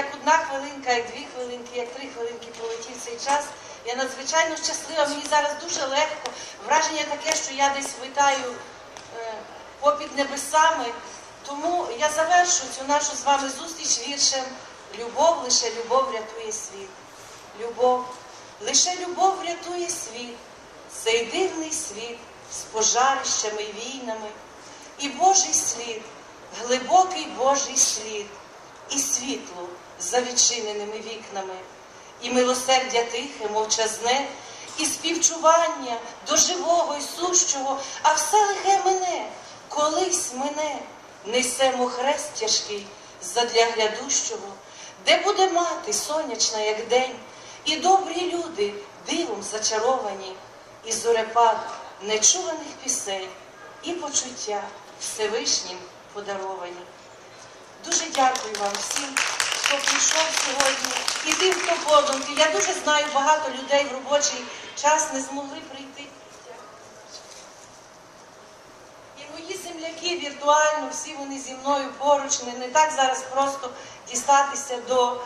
як одна хвилинка, як дві хвилинки, як три хвилинки пролетів цей час. Я надзвичайно щаслива. Мені зараз дуже легко. Враження таке, що я десь витаю е, попід небесами. Тому я завершу цю нашу з вами зустріч віршем Любов, лише любов рятує світ. Любов, лише любов рятує світ, цей дивний світ з пожарищами й війнами. І Божий слід, глибокий Божий слід, і світло за відчиненими вікнами, і милосердя тихе, мовчазне, і співчування до живого й сущого, а все лихе мене, колись мене, несемо хрест тяжкий задля глядущого, де буде мати сонячна, як день, і добрі люди дивом зачаровані, і зорепад нечуваних пісень, і почуття Всевишнім подаровані. Дякую вам всім, хто прийшов сьогодні, і тим, хто подумки. Я дуже знаю, багато людей в робочий час не змогли прийти. І мої земляки віртуально, всі вони зі мною поруч, не, так зараз просто дістатися до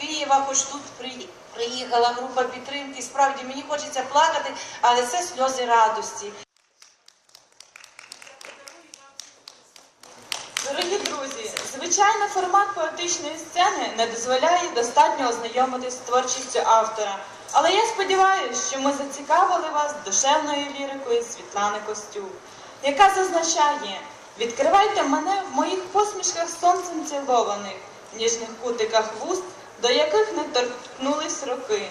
Києва, хоч тут при- приїхала група підтримки. Справді мені хочеться плакати, але це сльози радості. Звичайно, формат поетичної сцени не дозволяє достатньо ознайомитись з творчістю автора. Але я сподіваюся, що ми зацікавили вас душевною лірикою Світлани Костюк, яка зазначає: відкривайте мене в моїх посмішках сонцем цілованих, в ніжних кутиках вуст, до яких не торкнулись роки.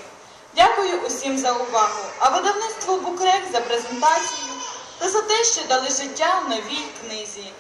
Дякую усім за увагу, а видавництву Букрек за презентацію та за те, що дали життя новій книзі.